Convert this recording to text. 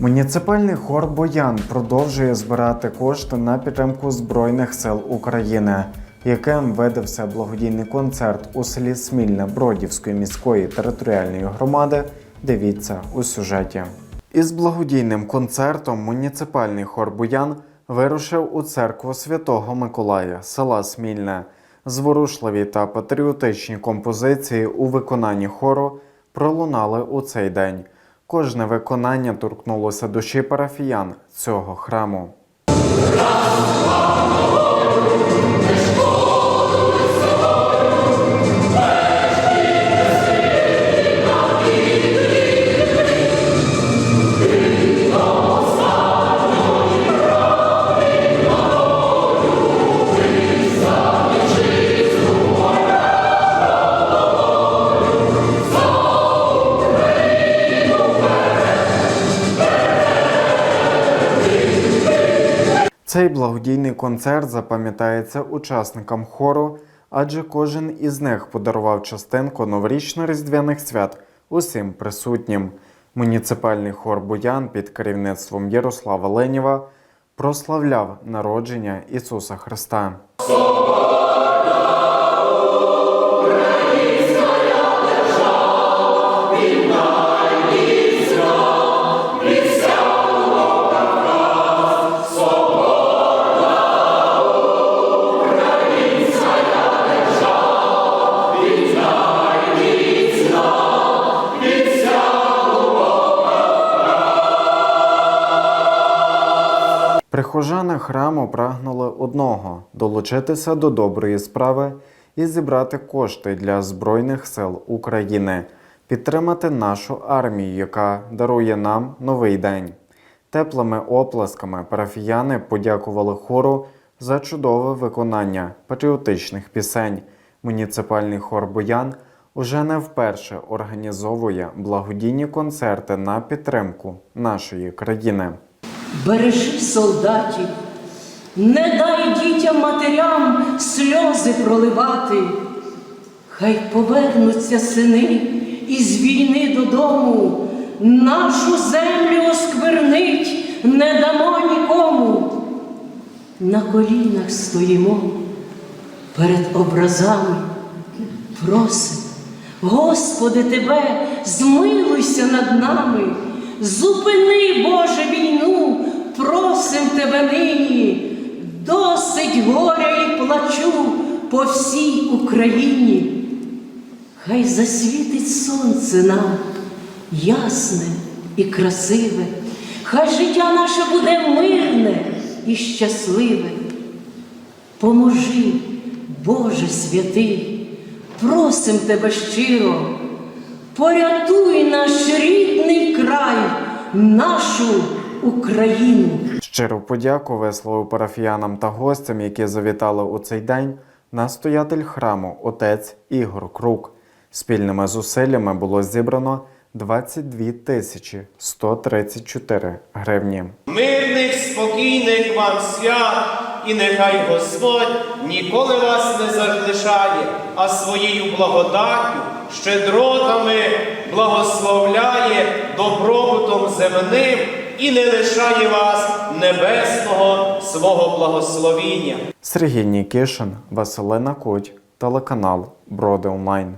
Муніципальний хор Боян продовжує збирати кошти на підтримку Збройних сил України, яким видався благодійний концерт у селі Смільне Бродівської міської територіальної громади. Дивіться у сюжеті. Із благодійним концертом муніципальний хор Буян вирушив у церкву Святого Миколая, села Смільне. Зворушливі та патріотичні композиції у виконанні хору пролунали у цей день. Кожне виконання торкнулося душі парафіян цього храму. Цей благодійний концерт запам'ятається учасникам хору, адже кожен із них подарував частинку новорічно-різдвяних свят усім присутнім. Муніципальний хор Буян під керівництвом Ярослава Ленєва прославляв народження Ісуса Христа. Прихожани храму прагнули одного долучитися до доброї справи і зібрати кошти для Збройних сил України, підтримати нашу армію, яка дарує нам новий день. Теплими оплесками парафіяни подякували хору за чудове виконання патріотичних пісень. Муніципальний хор Боян уже не вперше організовує благодійні концерти на підтримку нашої країни. Бережи солдатів, не дай дітям матерям сльози проливати. Хай повернуться сини із війни додому, нашу землю осквернить. Не дамо нікому. На колінах стоїмо перед образами, просим, Господи, Тебе, змилуйся над нами, зупини, Боже, війну, просим Тебе нині, досить горя і плачу по всій Україні. Хай засвітить сонце нам, ясне і красиве, хай життя наше буде мирне і щасливе. Поможи, Боже святий, просим тебе щиро, порятуй наш рідний край, нашу Україну. Щиру подяку висловив парафіянам та гостям, які завітали у цей день, настоятель храму отець Ігор Крук. Спільними зусиллями було зібрано 22 тисячі 134 гривні. Мирних, спокійних вам свят, і нехай Господь ніколи вас не залишає, а своєю благодаттю, щедротами благословляє добробутом земним і не лишає вас небесного свого благословіння. Сергій Нікішин, Василина Куть, телеканал Броди Онлайн.